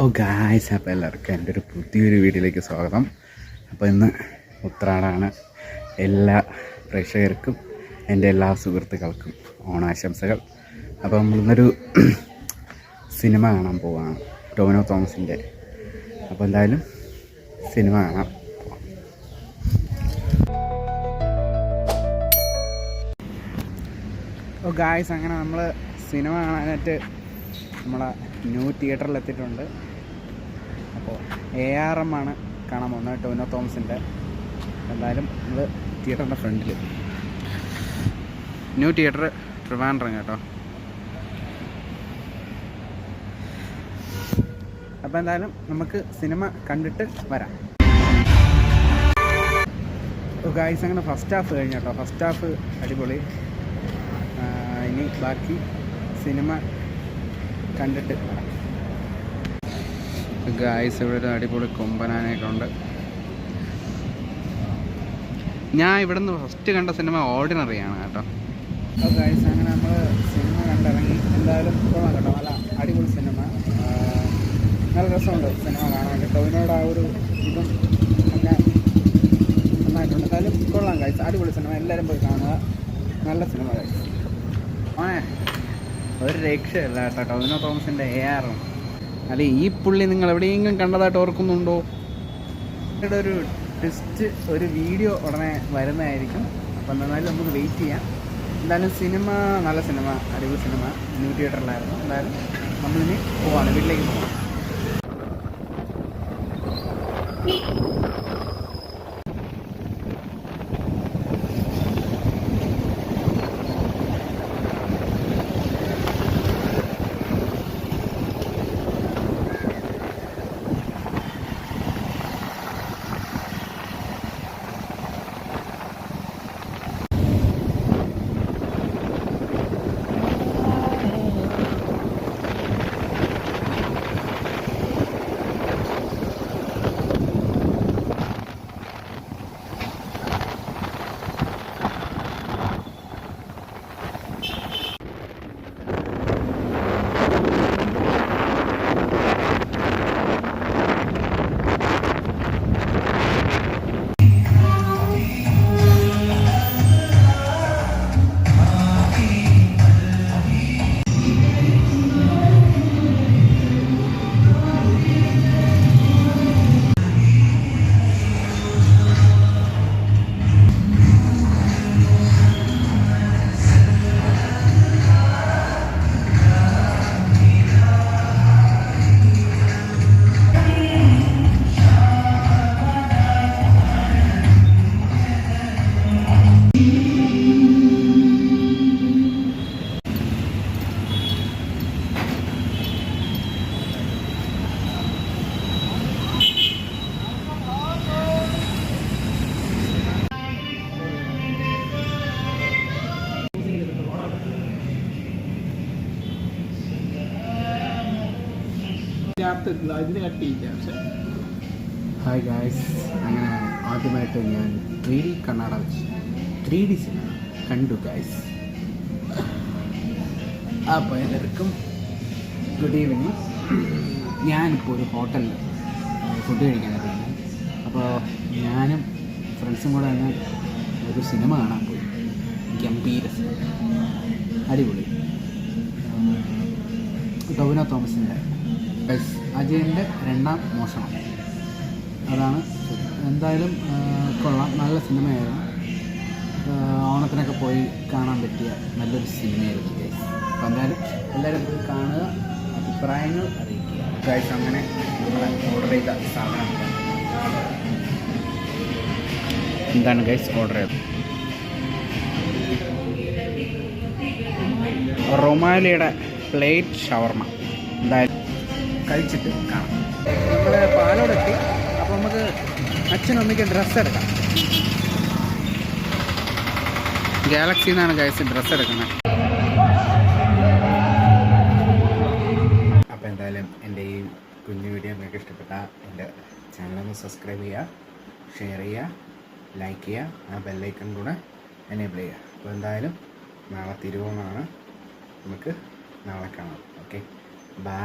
ഓ guys അപ്പോൾ എല്ലാവർക്കും എന്റെ ഒരു പുതിയൊരു വീഡിയോയിലേക്ക് സ്വാഗതം. അപ്പോൾ ഇന്ന് ഉത്രാടാണ്. എല്ലാ പ്രേക്ഷകർക്കും എന്റെ എല്ലാ സുഹൃത്തുക്കൾക്കും ഓണാശംസകൾ. അപ്പോൾ നമ്മളിന്നൊരു സിനിമ കാണാൻ പോവാണ്. ടോമിനോ തോമസിന്റെ. അപ്പോൾ എന്തായാലും സിനിമ കാണാം. ഓ ഗായ്സ് അങ്ങനെ നമ്മൾ സിനിമ കാണാനായിട്ട് നമ്മളെ ന്യൂ തിയേറ്ററിൽ എത്തിയിട്ടുണ്ട് അപ്പോൾ എ ആർ എം ആണ് കാണാൻ പോകുന്നത് ടോനോ തോമസിന്റെ എന്തായാലും നമ്മൾ തിയേറ്ററിന്റെ ഫ്രണ്ടിൽ ന്യൂ തിയേറ്റർ ട്രിവാൻഡ്രം കേട്ടോ. അപ്പോൾ എന്തായാലും നമുക്ക് സിനിമ കണ്ടിട്ട് വരാം. ഗായ്സ് അങ്ങനെ ഫസ്റ്റ് ഹാഫ് കഴിഞ്ഞു കേട്ടോ. ഫസ്റ്റ് ഹാഫ് അടിപൊളി. ഇനി ബാക്കി സിനിമ കണ്ടിട്ട്. ഗായ്സ് ഇവിടെ ഒരു അടിപൊളി കൊമ്പനാനൊക്കെ ഉണ്ട് ഞാൻ ഇവിടെ നിന്ന് ഫസ്റ്റ് കണ്ട സിനിമ ഓർഡിനറിയാണ് കേട്ടോ. ഗായ്സ് അങ്ങനെ നമ്മൾ സിനിമ കണ്ടിറങ്ങി. എന്തായാലും കൊള്ളാം കേട്ടോ. നല്ല അടിപൊളി സിനിമ നല്ല രസമുണ്ട് സിനിമ കാണാൻ ടോവിനോട് ആ ഒരു ഇതും നന്നായിട്ടുണ്ട്. എന്തായാലും കൊള്ളാം ഗായ്സ് അടിപൊളി സിനിമ എല്ലാവരും പോയി കാണുക. നല്ല സിനിമ ഗായ്സ് മോനെ ഒരു രക്ഷയല്ല കേട്ടോ. ടോവിനോ തോമസിന്റെ എ ആറും അല്ലെ ഈ പുള്ളി നിങ്ങൾ എവിടെയെങ്കിലും കണ്ടതായിട്ട് ഓർക്കുന്നുണ്ടോ? ഒരു ടെസ്റ്റ് ഒരു വീഡിയോ ഉടനെ വരുന്നതായിരിക്കും. അപ്പം എന്നാലും നമുക്ക് വെയിറ്റ് ചെയ്യാം. എന്തായാലും സിനിമ നല്ല സിനിമ അടിപൊളി സിനിമ ന്യൂ തിയേറ്ററിലായിരുന്നു എന്തായാലും നമ്മളിനി പോവാണ്. വീട്ടിലേക്ക് പോവാം. പക്ഷെ. ഹായ് ഗായ്സ് അങ്ങനെ ആദ്യമായിട്ട് ഞാൻ ത്രീ ഡി കണ്ണാട വെച്ച് ത്രീ ഡി സിനിമ കണ്ടു ഗായ്സ് അപ്പോൾ എല്ലാവർക്കും ഗുഡ് ഈവനിങ് ഞാനിപ്പോൾ ഒരു ഹോട്ടലിൽ ഫുഡ് കഴിക്കാനായിട്ട് വന്നു. അപ്പോൾ ഞാനും ഫ്രണ്ട്സും കൂടെ തന്നെ ഒരു സിനിമ കാണാൻ പോയി. ഗംഭീര സിനിമ അടിപൊളി. ടൊവിനോ തോമസിന്റെ ഗൈസ് അജയന്റെ രണ്ടാം മോഷണം. അതാണ് എന്തായാലും കൊള്ളാം. നല്ല സിനിമയായിരുന്നു. ഓണത്തിനൊക്കെ പോയി കാണാൻ പറ്റിയ നല്ലൊരു സിനിമയായിരുന്നു ഗൈസ് അപ്പോൾ എന്തായാലും എല്ലാവരും പോയി കാണുക അഭിപ്രായങ്ങൾ അറിയിക്കുക. ഗൈസ് അങ്ങനെ നമ്മുടെ ഓർഡർ ചെയ്ത സാധനം. എന്താണ് ഗൈസ് ഓർഡർ ചെയ്തത്? റൊമാലിയുടെ പ്ലേറ്റ് ഷവർമ. എന്തായാലും കഴിച്ചിട്ട് കാണാം. നമ്മൾ പാലോടെത്തി അപ്പോൾ നമുക്ക് അച്ഛനും അമ്മയ്ക്ക് ഡ്രസ്സ് എടുക്കാം. ഗാലക്സി നിന്നാണ് ഗൈസ് ഡ്രസ്സ് എടുക്കുന്നത്. അപ്പോൾ എന്തായാലും എന്റെ ഈ കുഞ്ഞു വീഡിയോ നിങ്ങൾക്ക് ഇഷ്ടപ്പെട്ട എന്റെ ചാനലൊന്ന് സബ്സ്ക്രൈബ് ചെയ്യുക ഷെയർ ചെയ്യുക ലൈക്ക് ചെയ്യുക ആ ബെല്ലൈക്കൺ കൂടെ എനേബിൾ ചെയ്യുക. അപ്പോൾ എന്തായാലും നാളെ തിരുവോണമാണ്. നമുക്ക് നാളെ കാണാം. Okay bye